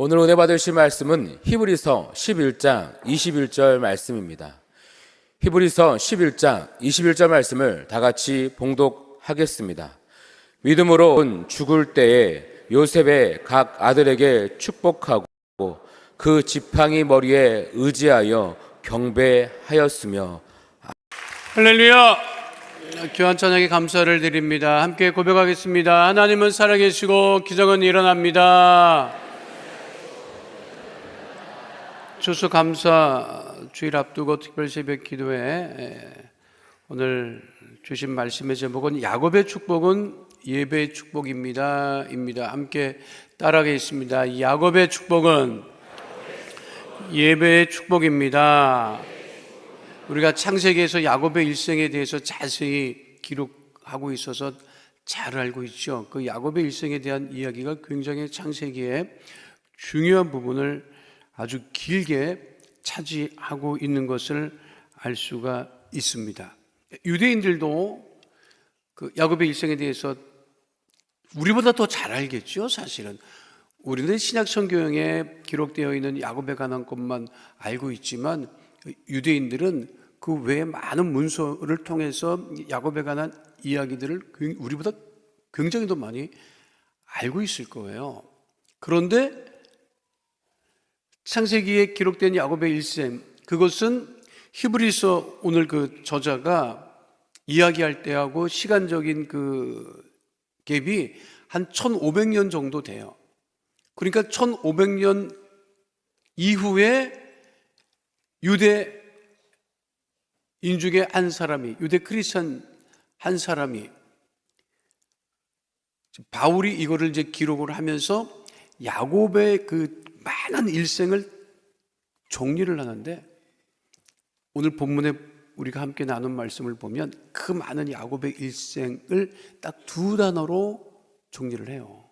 오늘 은혜 받으실 말씀은 히브리서 11장 21절 말씀입니다. 히브리서 11장 21절 말씀을 다 같이 봉독하겠습니다. 믿음으로 죽을 때에 요셉의 각 아들에게 축복하고 그 지팡이 머리에 의지하여 경배하였으며 할렐루야! 교한 찬양에 감사를 드립니다. 함께 고백하겠습니다. 하나님은 살아계시고 기적은 일어납니다. 추수 감사 주일 앞두고 특별 새벽 기도회 에, 오늘 주신 말씀의 제목은 야곱의 축복은 예배의 축복입니다. 입니다. 함께 따라가겠습니다. 야곱의 축복은 예배의 축복입니다. 우리가 창세기에서 야곱의 일생에 대해서 자세히 기록하고 있어서 잘 알고 있죠. 그 야곱의 일생에 대한 이야기가 굉장히 창세기의 중요한 부분을 아주 길게 차지하고 있는 것을 알 수가 있습니다. 유대인들도 그 야곱의 일생에 대해서 우리보다 더 잘 알겠죠, 사실은. 우리는 신약 성경에 기록되어 있는 야곱에 관한 것만 알고 있지만 유대인들은 그 외에 많은 문서를 통해서 야곱에 관한 이야기들을 우리보다 굉장히 더 많이 알고 있을 거예요. 그런데 창세기에 기록된 야곱의 일생 그것은 히브리서 오늘 그 저자가 이야기할 때하고 시간적인 그 갭이 한 1500년 정도 돼요. 그러니까 1500년 이후에 유대 인중의 한 사람이 유대 크리스천 한 사람이 바울이 이거를 이제 기록을 하면서 야곱의 그 많은 일생을 정리를 하는데 오늘 본문에 우리가 함께 나눈 말씀을 보면 그 많은 야곱의 일생을 딱 두 단어로 정리를 해요.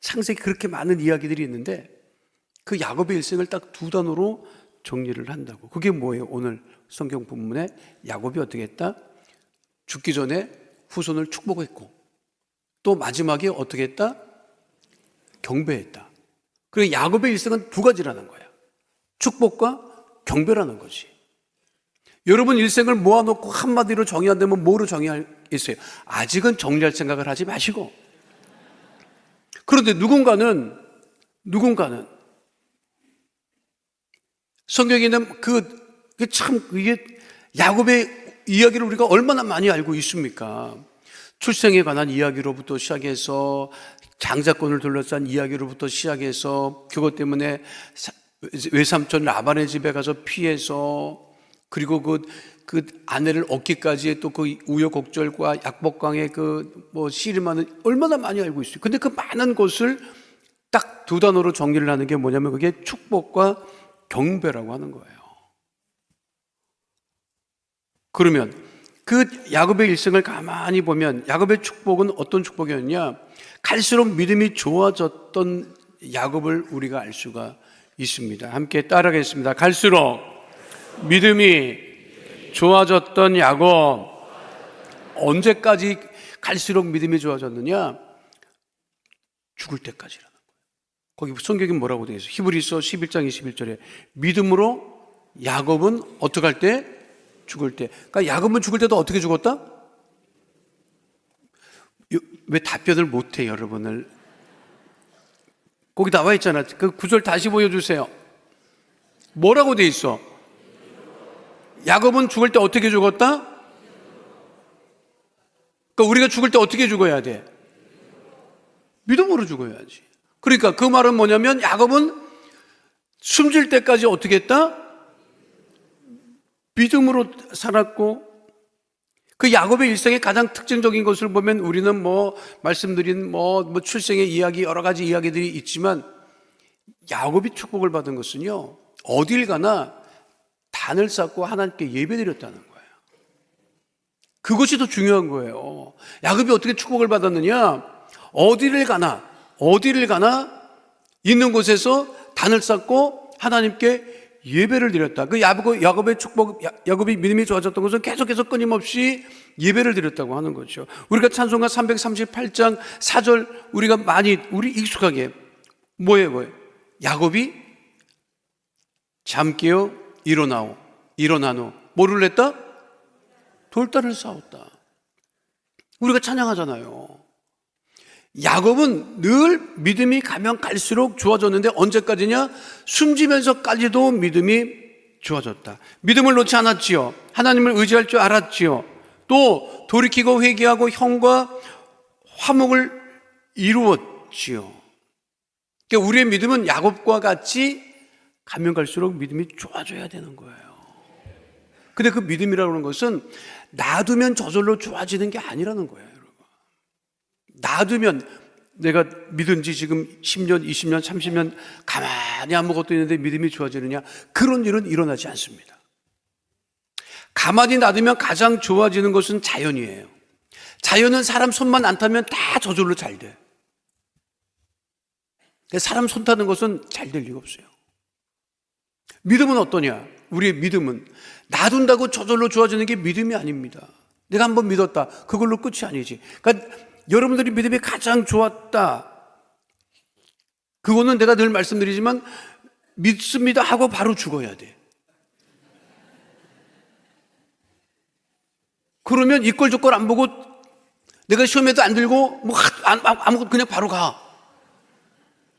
창세기 그렇게 많은 이야기들이 있는데 그 야곱의 일생을 딱 두 단어로 정리를 한다고. 그게 뭐예요? 오늘 성경 본문에 야곱이 어떻게 했다? 죽기 전에 후손을 축복했고 또 마지막에 어떻게 했다? 경배했다. 그리고 야곱의 일생은 두 가지라는 거야. 축복과 경배라는 거지. 여러분 일생을 모아놓고 한마디로 정의한다면 뭐로 정의하겠어요? 아직은 정리할 생각을 하지 마시고. 그런데 누군가는, 누군가는 성경에 있는 그, 그 참, 이게 야곱의 이야기를 우리가 얼마나 많이 알고 있습니까? 출생에 관한 이야기로부터 시작해서 장자권을 둘러싼 이야기로부터 시작해서 그것 때문에 외삼촌 라반의 집에 가서 피해서 그리고 그, 그 아내를 얻기까지의 또 그 우여곡절과 약복강의 그뭐 씨름하는 얼마나 많이 알고 있어요. 근데 그 많은 것을 딱 두 단어로 정리를 하는 게 뭐냐면 그게 축복과 경배라고 하는 거예요. 그러면 그 야곱의 일생을 가만히 보면 야곱의 축복은 어떤 축복이었냐? 갈수록 믿음이 좋아졌던 야곱을 우리가 알 수가 있습니다. 함께 따라가겠습니다. 갈수록 믿음이 좋아졌던 야곱 언제까지 갈수록 믿음이 좋아졌느냐? 죽을 때까지라는 거예요. 거기 성경이 뭐라고 되어 있어요? 히브리서 11장 21절에 믿음으로 야곱은 어떻게 할 때? 죽을 때. 그러니까 야곱은 죽을 때도 어떻게 죽었다? 왜 답변을 못해 여러분을? 거기 나와 있잖아. 그 구절 다시 보여주세요. 뭐라고 돼 있어? 야곱은 죽을 때 어떻게 죽었다? 그러니까 우리가 죽을 때 어떻게 죽어야 돼? 믿음으로 죽어야지. 그러니까 그 말은 뭐냐면 야곱은 숨질 때까지 어떻게 했다? 믿음으로 살았고 그 야곱의 일생의 가장 특징적인 것을 보면 우리는 뭐 말씀드린 뭐, 뭐 출생의 이야기 여러 가지 이야기들이 있지만 야곱이 축복을 받은 것은요 어딜 가나 단을 쌓고 하나님께 예배드렸다는 거예요. 그것이 더 중요한 거예요. 야곱이 어떻게 축복을 받았느냐? 어디를 가나 어디를 가나 있는 곳에서 단을 쌓고 하나님께 예배를 드렸다. 그 야곱, 야곱의 축복, 야곱이 믿음이 좋아졌던 것은 계속해서 끊임없이 예배를 드렸다고 하는 거죠. 우리가 찬송가 338장 4절 우리가 많이, 우리 익숙하게 뭐예요, 뭐예요? 야곱이 잠 깨어 일어나오. 일어난 후 뭐를 했다? 돌단을 쌓았다. 우리가 찬양하잖아요. 야곱은 늘 믿음이 가면 갈수록 좋아졌는데 언제까지냐? 숨지면서까지도 믿음이 좋아졌다. 믿음을 놓지 않았지요. 하나님을 의지할 줄 알았지요. 또 돌이키고 회개하고 형과 화목을 이루었지요. 그러니까 우리의 믿음은 야곱과 같이 가면 갈수록 믿음이 좋아져야 되는 거예요. 근데 그 믿음이라고 하는 것은 놔두면 저절로 좋아지는 게 아니라는 거예요. 놔두면 내가 믿은 지 지금 10년, 20년, 30년 가만히 아무것도 있는데 믿음이 좋아지느냐? 그런 일은 일어나지 않습니다. 가만히 놔두면 가장 좋아지는 것은 자연이에요. 자연은 사람 손만 안 타면 다 저절로 잘 돼. 사람 손 타는 것은 잘 될 리가 없어요. 믿음은 어떠냐? 우리의 믿음은 놔둔다고 저절로 좋아지는 게 믿음이 아닙니다. 내가 한번 믿었다. 그걸로 끝이 아니지. 그러니까 여러분들이 믿음이 가장 좋았다. 그거는 내가 늘 말씀드리지만 믿습니다 하고 바로 죽어야 돼. 그러면 이꼴 저꼴 안 보고 내가 시험에도 안 들고 뭐 하- 안- 아무것도 그냥 바로 가.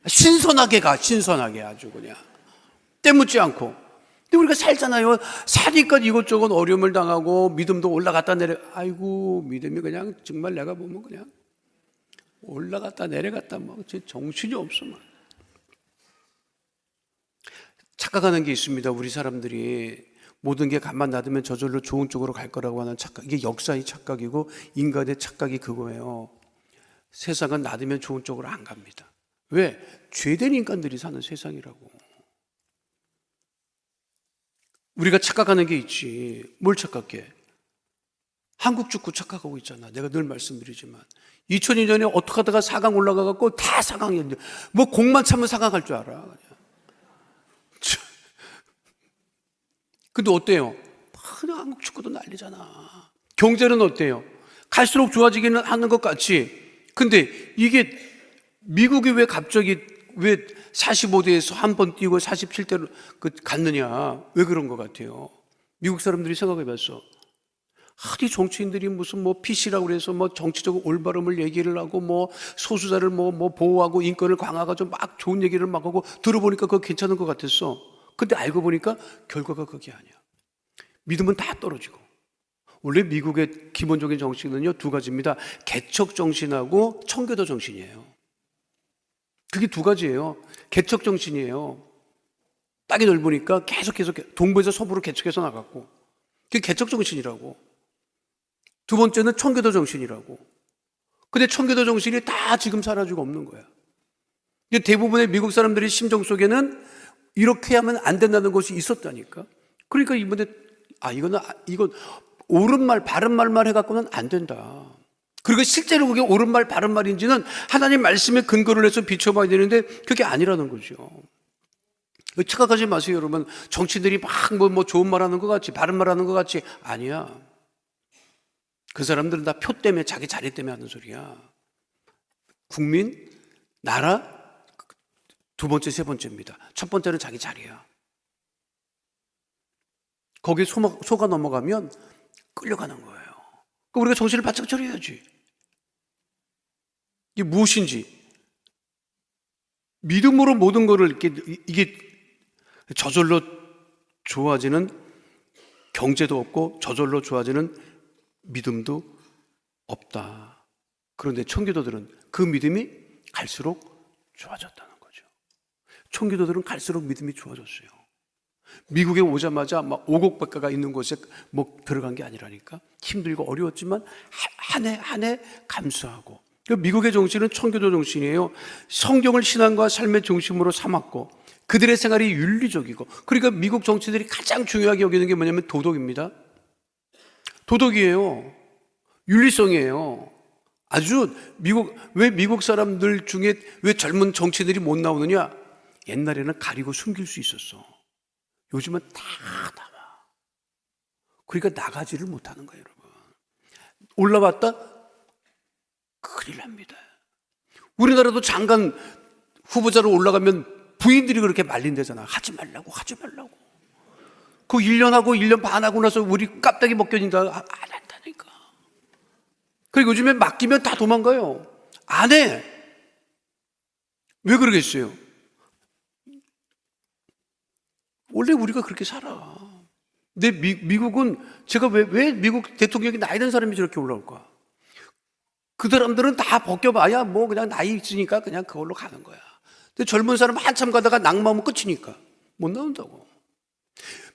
신선하게 가. 신선하게 아주 그냥. 때묻지 않고. 근데 우리가 살잖아요. 사니까 이것저것 어려움을 당하고 믿음도 올라갔다 내려. 아이고 믿음이 그냥 정말 내가 보면 그냥 올라갔다 내려갔다 막 정신이 없어 막. 착각하는 게 있습니다. 우리 사람들이 모든 게 가만 놔두면 저절로 좋은 쪽으로 갈 거라고 하는 착각. 이게 역사의 착각이고 인간의 착각이 그거예요. 세상은 놔두면 좋은 쪽으로 안 갑니다. 왜? 죄된 인간들이 사는 세상이라고. 우리가 착각하는 게 있지. 뭘 착각해? 한국 축구 착각하고 있잖아. 내가 늘 말씀드리지만. 2002년에 어떻게 하다가 4강 올라가갖고 다 4강이었는데, 뭐 공만 차면 4강 할 줄 알아. 근데 어때요? 그냥 한국 축구도 난리잖아. 경제는 어때요? 갈수록 좋아지기는 하는 것 같이. 근데 이게 미국이 왜 갑자기 왜 45대에서 한 번 뛰고 47대로 그 갔느냐? 왜 그런 것 같아요? 미국 사람들이 생각해 봤어. 하디 정치인들이 무슨 뭐 PC라고 그래서 뭐 정치적 올바름을 얘기를 하고 뭐 소수자를 뭐, 뭐 보호하고 인권을 강화하고 막 좋은 얘기를 막 하고 들어보니까 그거 괜찮은 것 같았어. 근데 알고 보니까 결과가 그게 아니야. 믿음은 다 떨어지고. 원래 미국의 기본적인 정신은요, 두 가지입니다. 개척 정신하고 청교도 정신이에요. 그게 두 가지예요. 개척 정신이에요. 땅이 넓으니까 계속 계속 동부에서 서부로 개척해서 나갔고. 그게 개척 정신이라고. 두 번째는 청교도 정신이라고. 근데 청교도 정신이 다 지금 사라지고 없는 거야. 근데 대부분의 미국 사람들의 심정 속에는 이렇게 하면 안 된다는 것이 있었다니까. 그러니까 이번에 아 이거는 아, 이건 옳은 말 바른 말만 해갖고는 안 된다. 그리고 실제로 그게 옳은 말 바른 말인지는 하나님 말씀에 근거를 해서 비춰봐야 되는데 그게 아니라는 거죠. 착각하지 마세요, 여러분. 정치들이 막뭐 뭐 좋은 말 하는 것 같이 바른 말 하는 것 같이 아니야. 그 사람들은 다 표 때문에 자기 자리 때문에 하는 소리야. 국민, 나라 두 번째, 세 번째입니다. 첫 번째는 자기 자리야. 거기에 속아 넘어가면 끌려가는 거예요. 그럼 우리가 정신을 바짝 차려야지. 이게 무엇인지. 믿음으로 모든 것을 이렇게, 이게 저절로 좋아지는 경제도 없고 저절로 좋아지는 믿음도 없다. 그런데 청교도들은 그 믿음이 갈수록 좋아졌다는 거죠. 청교도들은 갈수록 믿음이 좋아졌어요. 미국에 오자마자 막 오곡백과가 있는 곳에 뭐 들어간 게 아니라니까 힘들고 어려웠지만 한 해 한 해 감수하고 그 미국의 정신은 청교도 정신이에요. 성경을 신앙과 삶의 중심으로 삼았고 그들의 생활이 윤리적이고 그러니까 미국 정치들이 가장 중요하게 여기는 게 뭐냐면 도덕입니다. 도덕이에요. 윤리성이에요. 아주 미국 왜 미국 사람들 중에 왜 젊은 정치들이 못 나오느냐? 옛날에는 가리고 숨길 수 있었어. 요즘은 다 나와. 그러니까 나가지를 못하는 거예요, 여러분. 올라왔다? 큰일 납니다. 우리나라도 장관 후보자로 올라가면 부인들이 그렇게 말린대잖아. 하지 말라고, 하지 말라고. 그 1년 하고 1년 반 하고 나서 우리 깝딱이 벗겨진다. 아, 안 한다니까. 그리고 요즘에 맡기면 다 도망가요. 안 해. 왜 그러겠어요? 원래 우리가 그렇게 살아. 근데 미, 미국은 제가 왜, 왜 미국 대통령이 나이 든 사람이 저렇게 올라올까? 그 사람들은 다 벗겨봐야 뭐 그냥 나이 있으니까 그냥 그걸로 가는 거야. 근데 젊은 사람 한참 가다가 낙마하면 끝이니까 못 나온다고.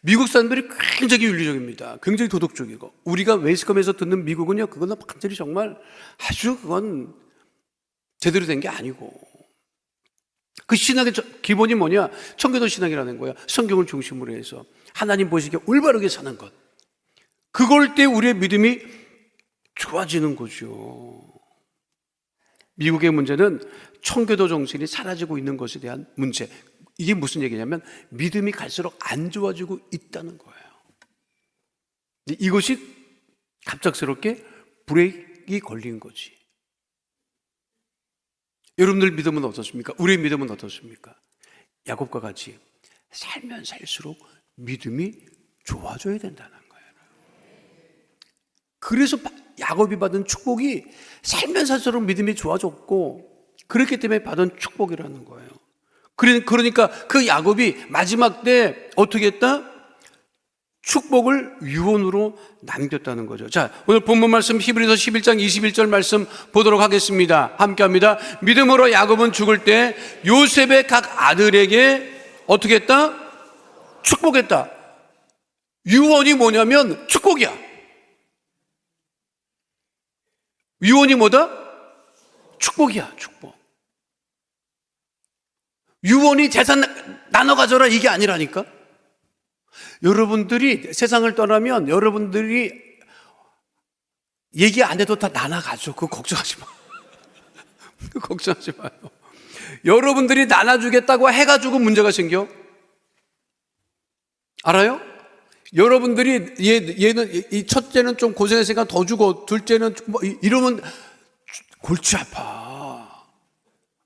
미국 사람들이 굉장히 윤리적입니다. 굉장히 도덕적이고. 우리가 웨스컴에서 듣는 미국은요, 그거는 완전히 정말 아주 그건 제대로 된 게 아니고. 그 신학의 저- 기본이 뭐냐? 청교도 신학이라는 거야. 성경을 중심으로 해서. 하나님 보시기에 올바르게 사는 것. 그걸 때 우리의 믿음이 좋아지는 거죠. 미국의 문제는 청교도 정신이 사라지고 있는 것에 대한 문제. 이게 무슨 얘기냐면 믿음이 갈수록 안 좋아지고 있다는 거예요. 이것이 갑작스럽게 브레이크가 걸린 거지. 여러분들 믿음은 어떻습니까? 우리의 믿음은 어떻습니까? 야곱과 같이 살면 살수록 믿음이 좋아져야 된다는 거예요. 그래서 바- 야곱이 받은 축복이 살면 살수록 믿음이 좋아졌고 그렇기 때문에 받은 축복이라는 거예요. 그러니까 그 야곱이 마지막 때 어떻게 했다? 축복을 유언으로 남겼다는 거죠. 자, 오늘 본문 말씀 히브리서 11장 21절 말씀 보도록 하겠습니다. 함께 합니다. 믿음으로 야곱은 죽을 때 요셉의 각 아들에게 어떻게 했다? 축복했다. 유언이 뭐냐면 축복이야. 유언이 뭐다? 축복이야, 축복. 유언이 재산 나눠 가져라 이게 아니라니까. 여러분들이 세상을 떠나면 여러분들이 얘기 안 해도 다 나눠 가죠. 그거 걱정하지 마. 걱정하지 마요. 여러분들이 나눠 주겠다고 해 가지고 문제가 생겨. 알아요? 여러분들이 얘, 얘는 이 첫째는 좀 고생했으니까 더 주고 둘째는 뭐 이- 이러면 골치 아파.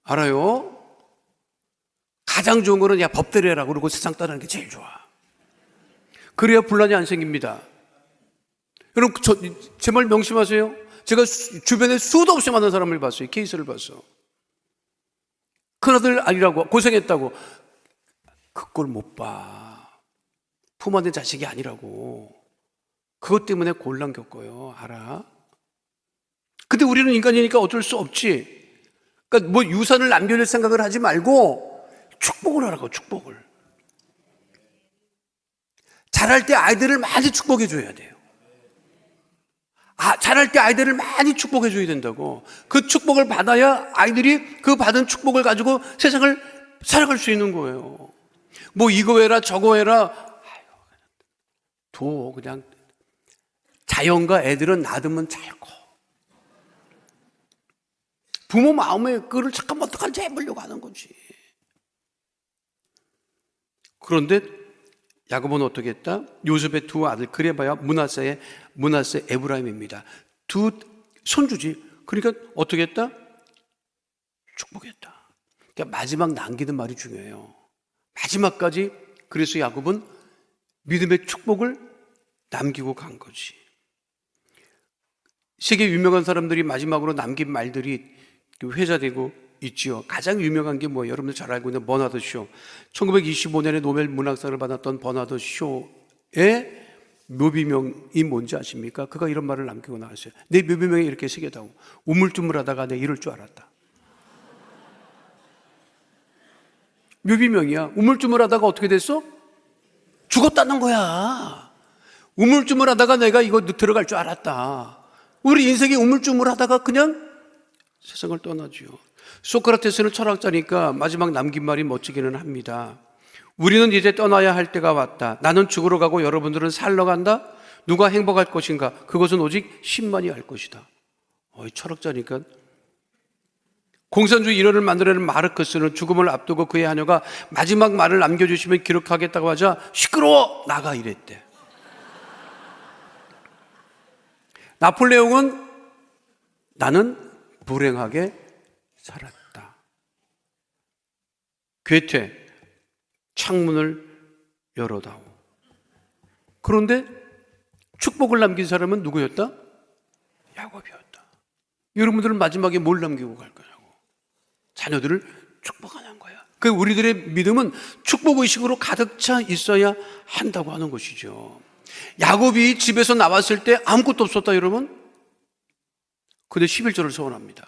알아요? 가장 좋은 거는 야 법대로 해라 그러고 세상 따르는 게 제일 좋아. 그래야 분란이 안 생깁니다. 여러분 제 말 명심하세요. 제가 수- 주변에 수도 없이 많은 사람을 봤어요. 케이스를 봤어. 큰아들 아니라고 고생했다고 그걸 못 봐. 부모한테 자식이 아니라고. 그것 때문에 곤란 겪어요. 알아? 근데 우리는 인간이니까 어쩔 수 없지. 그러니까 뭐 유산을 남겨줄 생각을 하지 말고 축복을 하라고 축복을. 자랄 때 아이들을 많이 축복해 줘야 돼요. 아, 자랄 때 아이들을 많이 축복해 줘야 된다고. 그 축복을 받아야 아이들이 그 받은 축복을 가지고 세상을 살아갈 수 있는 거예요. 뭐 이거 해라 저거 해라. 둬 그냥 자연과 애들은 놔두면 잘 커. 부모 마음에 그를 잠깐 어떡한지 해보려고 하는 거지. 그런데 야곱은 어떻게 했다? 요셉의 두 아들 그래봐야 문하세의 문하세 에브라임입니다. 두 손주지. 그러니까 어떻게 했다? 축복했다. 그러니까 마지막 남기는 말이 중요해요. 마지막까지 그래서 야곱은 믿음의 축복을 남기고 간 거지. 세계 유명한 사람들이 마지막으로 남긴 말들이 회자되고 있지요. 가장 유명한 게 뭐 여러분들 잘 알고 있는 버나드 쇼. 1925년에 노벨 문학상을 받았던 버나드 쇼의 묘비명이 뭔지 아십니까? 그가 이런 말을 남기고 나왔어요. 내 묘비명에 이렇게 새겨다고 우물쭈물하다가 내 이럴 줄 알았다. 묘비명이야. 우물쭈물하다가 어떻게 됐어? 죽었다는 거야. 우물쭈물 하다가 내가 이거 들어갈 줄 알았다. 우리 인생이 우물쭈물 하다가 그냥 세상을 떠나지요. 소크라테스는 철학자니까 마지막 남긴 말이 멋지기는 합니다. 우리는 이제 떠나야 할 때가 왔다. 나는 죽으러 가고 여러분들은 살러 간다. 누가 행복할 것인가? 그것은 오직 신만이 알 것이다. 어이 철학자니까 공산주의 일원을 만들어낸 마르크스는 죽음을 앞두고 그의 하녀가 마지막 말을 남겨주시면 기록하겠다고 하자 시끄러워 나가 이랬대. 나폴레옹은 나는 불행하게 살았다. 괴테 창문을 열어다오. 그런데 축복을 남긴 사람은 누구였다? 야곱이었다. 여러분들은 마지막에 뭘 남기고 갈 거냐고. 자녀들을 축복하는 거야. 그 우리들의 믿음은 축복 의식으로 가득 차 있어야 한다고 하는 것이죠. 야곱이 집에서 나왔을 때 아무것도 없었다, 여러분. 근데 11조를 서원합니다.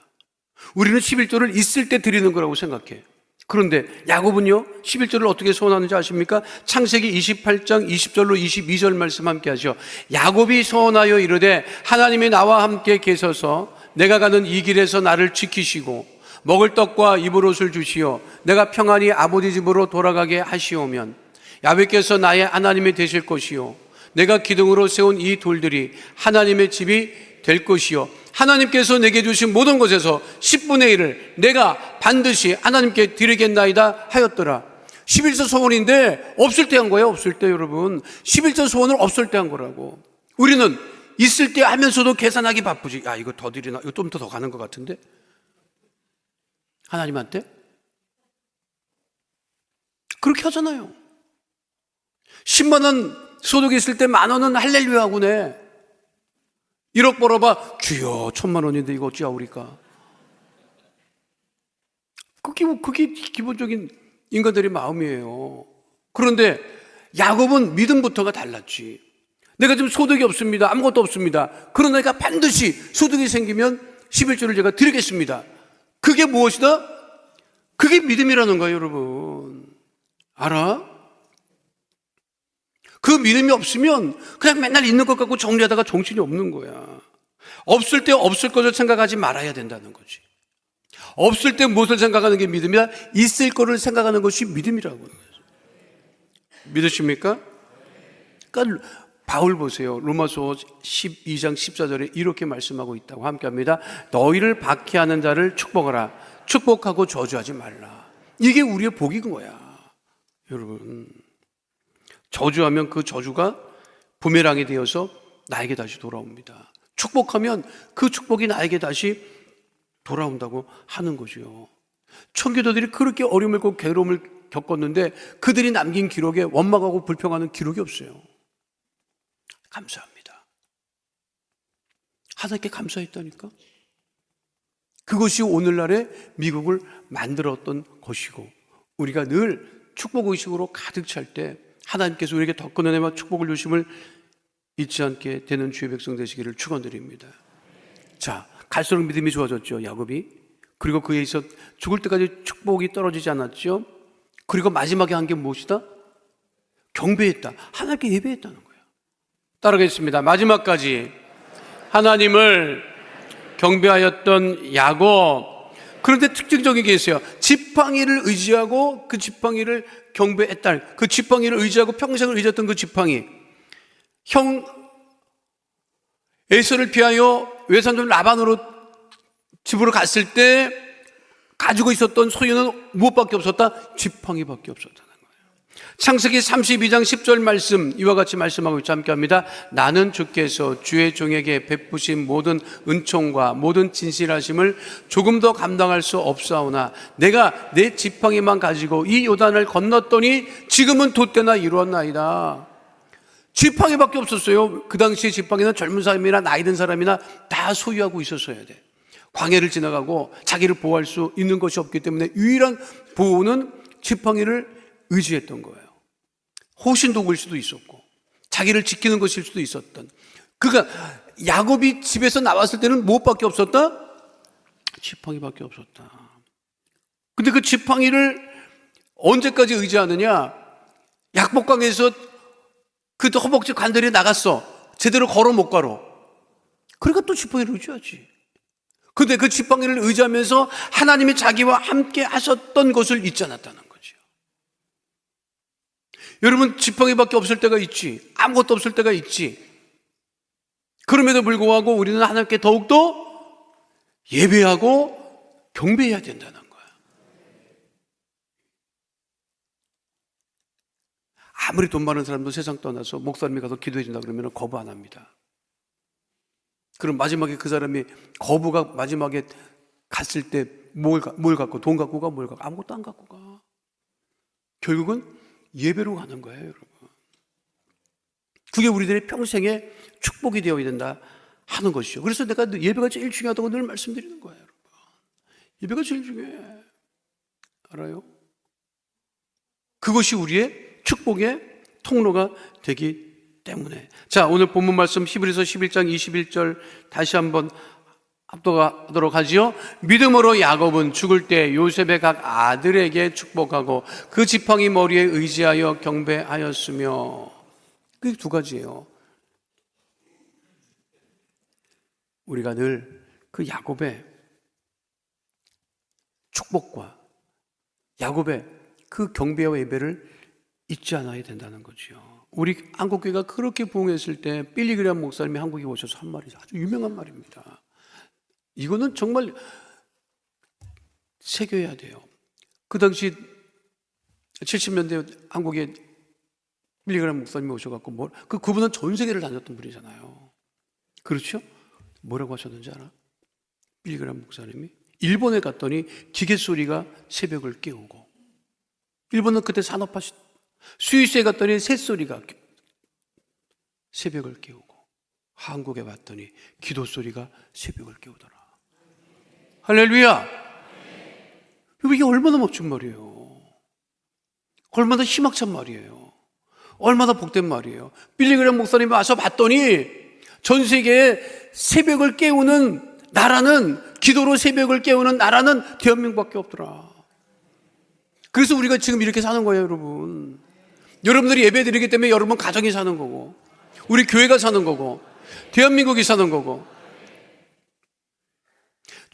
우리는 11조를 있을 때 드리는 거라고 생각해. 그런데 야곱은요, 11조를 어떻게 서원하는지 아십니까? 창세기 28장 20절로 22절 말씀 함께 하죠. 야곱이 서원하여 이르되 하나님이 나와 함께 계셔서 내가 가는 이 길에서 나를 지키시고 먹을 떡과 입을 옷을 주시어 내가 평안히 아버지 집으로 돌아가게 하시오면 야곱께서 나의 하나님이 되실 것이요. 내가 기둥으로 세운 이 돌들이 하나님의 집이 될 것이요. 하나님께서 내게 주신 모든 것에서 10분의 1을 내가 반드시 하나님께 드리겠나이다 하였더라. 11조 소원인데 없을 때 한 거예요 없을 때 여러분. 11조 소원을 없을 때 한 거라고. 우리는 있을 때 하면서도 계산하기 바쁘지. 야 이거 더 드리나? 이거 좀더더 가는 것 같은데 하나님한테? 그렇게 하잖아요. 10만 원 소득이 있을 때 만 원은 할렐루야 내 1억 벌어봐. 주여 천만 원인데 이거 어찌 하오리까? 그게, 그게 기본적인 인간들의 마음이에요. 그런데 야곱은 믿음부터가 달랐지. 내가 지금 소득이 없습니다. 아무것도 없습니다. 그러나 내가 반드시 소득이 생기면 11조를 제가 드리겠습니다 그게 무엇이다? 그게 믿음이라는 거예요 여러분 알아? 그 믿음이 없으면 그냥 맨날 있는 것 갖고 정리하다가 정신이 없는 거야. 없을 때 없을 것을 생각하지 말아야 된다는 거지. 없을 때 무엇을 생각하는 게 믿음이야? 있을 거를 생각하는 것이 믿음이라고. 믿으십니까? 그러니까 바울 보세요. 로마서 12장 14절에 이렇게 말씀하고 있다고 함께 합니다. 너희를 박해하는 자를 축복하라. 축복하고 저주하지 말라. 이게 우리의 복인 거야. 여러분. 저주하면 그 저주가 부메랑이 되어서 나에게 다시 돌아옵니다. 축복하면 그 축복이 나에게 다시 돌아온다고 하는 거죠. 청교도들이 그렇게 어려움을 겪고 괴로움을 겪었는데 그들이 남긴 기록에 원망하고 불평하는 기록이 없어요. 감사합니다. 하나님께 감사했다니까. 그것이 오늘날의 미국을 만들었던 것이고 우리가 늘 축복 의식으로 가득 찰 때 하나님께서 우리에게 더 큰 은혜와 축복을 주심을 잊지 않게 되는 주의 백성 되시기를 축원드립니다. 자, 갈수록 믿음이 좋아졌죠, 야곱이. 그리고 그에 있어 죽을 때까지 축복이 떨어지지 않았죠. 그리고 마지막에 한 게 무엇이다? 경배했다. 하나님께 예배했다는. 따라가겠습니다. 마지막까지 하나님을 경배하였던 야곱. 그런데 특징적인 게 있어요. 지팡이를 의지하고 그 지팡이를 경배했다. 그 지팡이를 의지하고 평생을 의지했던 그 지팡이. 형 에서를 피하여 외삼촌 라반으로 집으로 갔을 때 가지고 있었던 소유는 무엇밖에 없었다? 지팡이밖에 거예요. 창세기 32장 10절 말씀 이와 같이 말씀하고 있지 함께 합니다. 나는 주께서 주의 종에게 베푸신 모든 은총과 모든 진실하심을 조금 더 감당할 수 없사오나 내가 내 지팡이만 가지고 이 요단을 건넜더니 지금은 돛대나 이루었나이다. 지팡이밖에 없었어요. 그 당시에 지팡이는 젊은 사람이나 나이 든 사람이나 다 소유하고 있었어야 돼. 광해를 지나가고 자기를 보호할 수 있는 것이 없기 때문에 유일한 보호는 지팡이를 의지했던 거예요. 호신도구일 수도 있었고 자기를 지키는 것일 수도 있었던. 그러니까 야곱이 집에서 나왔을 때는 무엇밖에 없었다? 지팡이밖에 없었다. 근데 그 지팡이를 언제까지 의지하느냐? 약복강에서 그 허벅지 관절이 나갔어. 제대로 걸어 못 걸어. 그러니까 또 지팡이를 의지하지. 근데 그 지팡이를 의지하면서 하나님이 자기와 함께 하셨던 것을 잊지 않았다는. 여러분, 지팡이밖에 없을 때가 있지. 아무것도 없을 때가 있지. 그럼에도 불구하고 우리는 하나님께 더욱더 예배하고 경배해야 된다는 거야. 아무리 돈 많은 사람도 세상 떠나서 목사님이 가서 기도해 준다 그러면 거부 안 합니다. 그럼 마지막에 그 사람이 거부가 마지막에 갔을 때 뭘, 뭘 갖고 돈 갖고 가, 뭘 갖고 아무것도 안 갖고 가. 결국은 예배로 가는 거예요, 여러분. 그게 우리들의 평생의 축복이 되어야 된다 하는 것이죠. 그래서 내가 예배가 제일 중요하다고 늘 말씀드리는 거예요, 여러분. 예배가 제일 중요해. 알아요? 그것이 우리의 축복의 통로가 되기 때문에. 자, 오늘 본문 말씀 히브리서 11장 21절 다시 한번 합독하도록 하지요. 믿음으로 야곱은 죽을 때 요셉의 각 아들에게 축복하고 그 지팡이 머리에 의지하여 경배하였으며 그게 두 가지예요. 우리가 늘 그 야곱의 축복과 야곱의 그 경배와 예배를 잊지 않아야 된다는 거죠. 우리 한국교회가 그렇게 부흥했을 때 빌리그레암 목사님이 한국에 오셔서 한 말이 아주 유명한 말입니다. 이거는 정말 새겨야 돼요. 그 당시 70년대 한국에 빌리그레암 목사님이 오셔갖고 뭐, 그 그분은 전 세계를 다녔던 분이잖아요. 그렇죠? 뭐라고 하셨는지 알아? 빌리그레암 목사님이 일본에 갔더니 기계 소리가 새벽을 깨우고 일본은 그때 산업화 시 스위스에 갔더니 새소리가 새벽을 깨우고 한국에 왔더니 기도 소리가 새벽을 깨우더라. 할렐루야! 이게 얼마나 멋진 말이에요. 얼마나 희망찬 말이에요. 얼마나 복된 말이에요. 빌리그램 목사님이 와서 봤더니 전 세계에 새벽을 깨우는 나라는 기도로 새벽을 깨우는 나라는 대한민국밖에 없더라. 그래서 우리가 지금 이렇게 사는 거예요, 여러분. 여러분들이 예배 드리기 때문에 여러분 가정이 사는 거고, 우리 교회가 사는 거고, 대한민국이 사는 거고.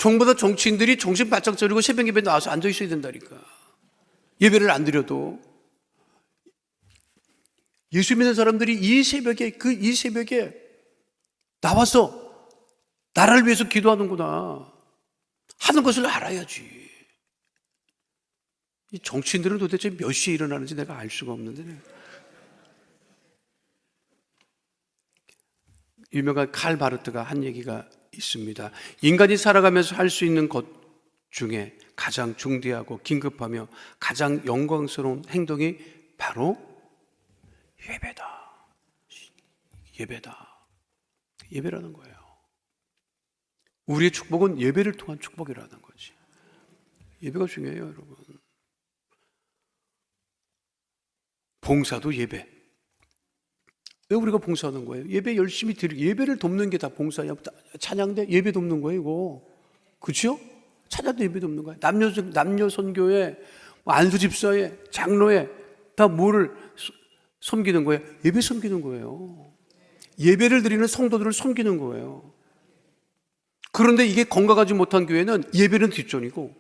정보다 정치인들이 정신 바짝 차리고 새벽 예배 나와서 앉아 있어야 된다니까. 예배를 안 드려도. 예수 믿는 사람들이 이 새벽에, 그 이 새벽에 나와서 나라를 위해서 기도하는구나. 하는 것을 알아야지. 이 정치인들은 도대체 몇 시에 일어나는지 내가 알 수가 없는데. 유명한 칼 바르트가 한 얘기가 있습니다. 인간이 살아가면서 할 수 있는 것 중에 가장 중대하고 긴급하며 가장 영광스러운 행동이 바로 예배다. 예배다. 예배라는 거예요. 우리의 축복은 예배를 통한 축복이라는 거지. 예배가 중요해요, 여러분. 봉사도 예배. 왜 우리가 봉사하는 거예요? 예배 열심히 드리 예배를 돕는 게 다 봉사야. 찬양대 예배 돕는 거예요, 이거. 그죠? 찬양대 예배 돕는 거야. 남녀 남녀 선교회, 뭐 안수 집사회, 장로회 다 뭐를 소- 섬기는 거예요? 예배 섬기는 거예요. 예배를 드리는 성도들을 섬기는 거예요. 그런데 이게 건강하지 못한 교회는 예배는 뒷전이고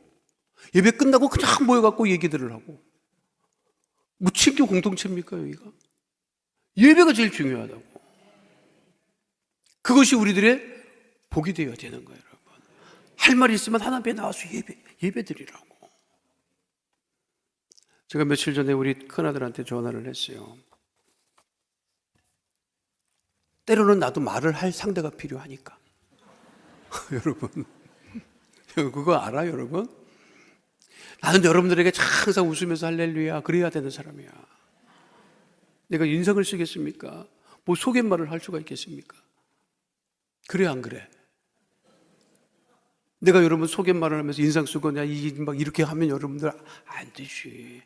예배 끝나고 그냥 모여갖고 얘기들을 하고 무친교 공동체입니까 여기가? 예배가 제일 중요하다고. 그것이 우리들의 복이 되어야 되는 거예요, 여러분. 할 말이 있으면 하나님에 나와서 예배 예배 드리라고. 제가 며칠 전에 우리 큰아들한테 전화를 했어요. 때로는 나도 말을 할 상대가 필요하니까. 여러분, 그거 알아요, 여러분? 나는 여러분들에게 항상 웃으면서 할렐루야 그래야 되는 사람이야. 내가 인상을 쓰겠습니까? 뭐 소개말을 할 수가 있겠습니까? 그래 안 그래? 내가 여러분 소개말을 하면서 인상 쓰고 냐막 이렇게 하면 여러분들 안 되지.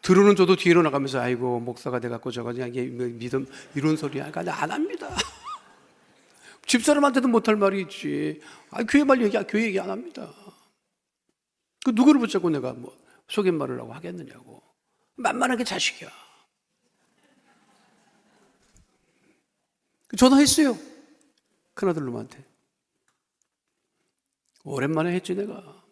들어는 저도 뒤로 나가면서 아이고 목사가 돼 갖고 저거 그냥 이게 믿음 이런 소리 하니까 안 합니다. 집사람한테도 못할 말이 있지. 아 교회 말 얘기 교회 얘기 안 합니다. 그 누구를 붙잡고 내가 뭐 소개말을 하고 하겠느냐고. 만만하게 자식이야. 전화했어요. 큰아들 놈한테. 오랜만에 했지 내가.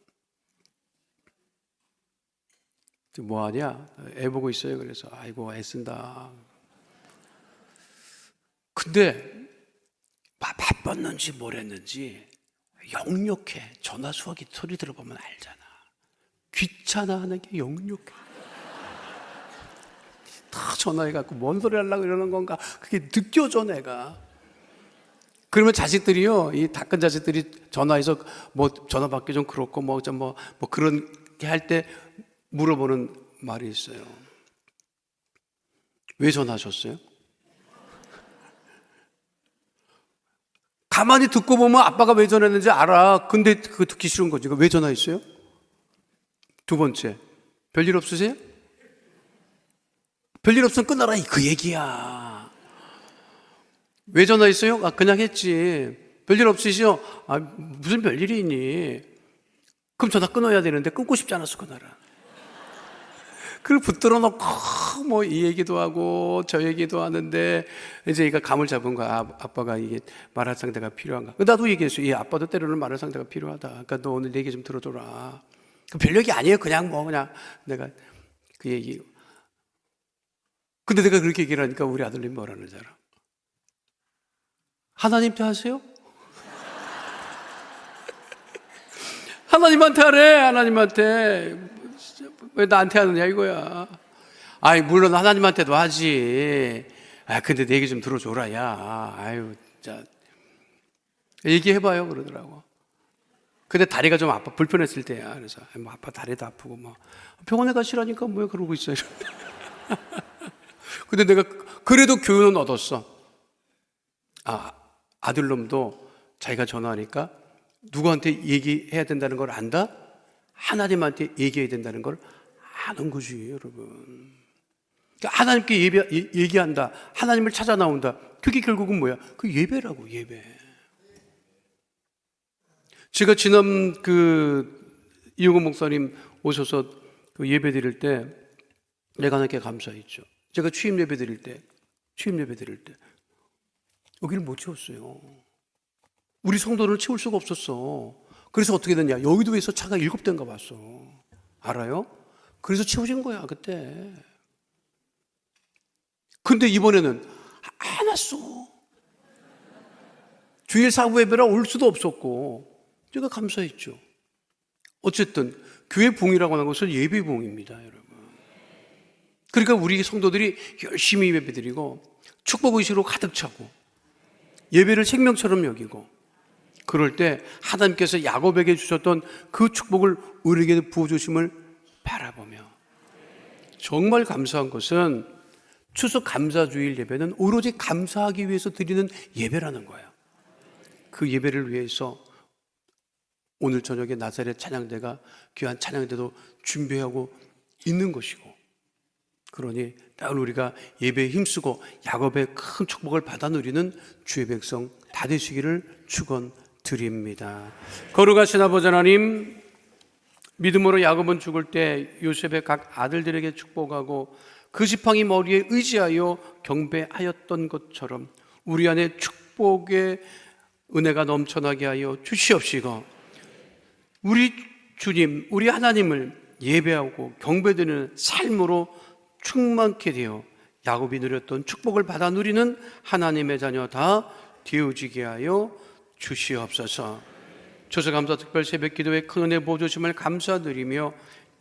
뭐 하냐? 애 보고 있어요. 그래서 아이고 애쓴다. 근데 바- 바빴는지 뭘 했는지 역력해. 전화 수화기 소리 들어보면 알잖아. 귀찮아하는 게 역력해. 다 전화해갖고 뭔 소리 하려고 이러는 건가 그게 느껴져 내가 그러면 자식들이요 이다큰 자식들이 전화해서 뭐 전화 받기 좀 그렇고 뭐좀뭐뭐 그런 게 할 때 물어보는 말이 있어요 왜 전화하셨어요? 가만히 듣고 보면 아빠가 왜 전화했는지 알아. 근데 그거 듣기 싫은 거지. 왜 전화했어요? 두 번째, 별일 없으세요? 별일 없으면 끊어라. 그 얘기야. 왜 전화했어요? 아, 그냥 했지. 별일 없으시죠? 아, 무슨 별일이 있니? 그럼 전화 끊어야 되는데 끊고 싶지 않아서 끊어라. 그걸 붙들어 놓고 뭐 이 얘기도 하고 저 얘기도 하는데 이제 얘가 감을 잡은 거야. 아, 아빠가 이게 말할 상대가 필요한가. 나도 얘기했어. 예, 아빠도 때로는 말할 상대가 필요하다. 그러니까 너 오늘 내 얘기 좀 들어줘라. 그별 얘기 아니에요. 그냥 뭐 그냥 내가 그 얘기. 근데 내가 그렇게 얘기를 하니까 우리 아들님 뭐라는 줄 알아? 하나님한테 하세요? 하나님한테 하래, 하나님한테. 왜 나한테 하느냐, 이거야. 아이, 물론 하나님한테도 하지. 아, 근데 내 얘기 좀 들어줘라, 야. 아유, 진짜. 얘기해봐요, 그러더라고. 근데 다리가 좀 아파, 불편했을 때야. 그래서, 뭐 아파, 다리도 아프고, 뭐. 병원에 가시라니까 뭐 그러고 있어 요. 근데 내가 그래도 교훈은 얻었어. 아, 아들놈도 자기가 전화하니까 누구한테 얘기해야 된다는 걸 안다? 하나님한테 얘기해야 된다는 걸 아는 거지, 여러분. 그러니까 하나님께 예배, 예- 얘기한다. 하나님을 찾아 나온다. 그게 결국은 뭐야? 그 예배라고, 예배. 제가 지난 그 이용호 목사님 오셔서 그 예배 드릴 때 내가 하나님께 감사했죠. 제가 취임 예배 드릴 때, 취임 예배 드릴 때 여기를 못 채웠어요. 우리 성도를 채울 수가 없었어. 그래서 어떻게 됐냐? 여의도에서 차가 일곱 대인가 왔어. 알아요? 그래서 채워진 거야, 그때. 근데 이번에는 안 왔어. 주일 사부 예배라 올 수도 없었고, 제가 감사했죠. 어쨌든, 교회 봉이라고 하는 것은 예배 봉입니다, 여러분. 그러니까 우리 성도들이 열심히 예배 드리고, 축복 의식으로 가득 차고, 예배를 생명처럼 여기고, 그럴 때 하나님께서 야곱에게 주셨던 그 축복을 우리에게 부어 주심을 바라보며 정말 감사한 것은 추석 감사주일 예배는 오로지 감사하기 위해서 드리는 예배라는 거예요. 그 예배를 위해서 오늘 저녁에 나사렛 찬양대가 귀한 찬양대도 준비하고 있는 것이고 그러니 따로 우리가 예배에 힘쓰고 야곱의 큰 축복을 받아 누리는 주의 백성 다 되시기를 축원드립니다. 거룩하신 아버지 하나님 믿음으로 야곱은 죽을 때 요셉의 각 아들들에게 축복하고 그 지팡이 머리에 의지하여 경배하였던 것처럼 우리 안에 축복의 은혜가 넘쳐나게 하여 주시옵시고 우리 주님, 우리 하나님을 예배하고 경배드리는 삶으로 충만케 되어 야곱이 누렸던 축복을 받아 누리는 하나님의 자녀 다 되어지게 하여 주시옵소서. 조서감사 특별 새벽 기도에 큰 은혜 보조심을 감사드리며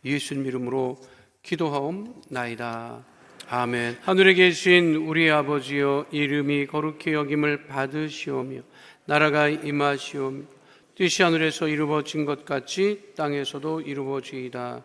예수님 이름으로 기도하옵나이다. 아멘. 하늘에 계신 우리 아버지여 이름이 거룩히 여김을 받으시오며 나라가 임하시오며 뜻이 하늘에서 이루어진 것 같이 땅에서도 이루어지이다.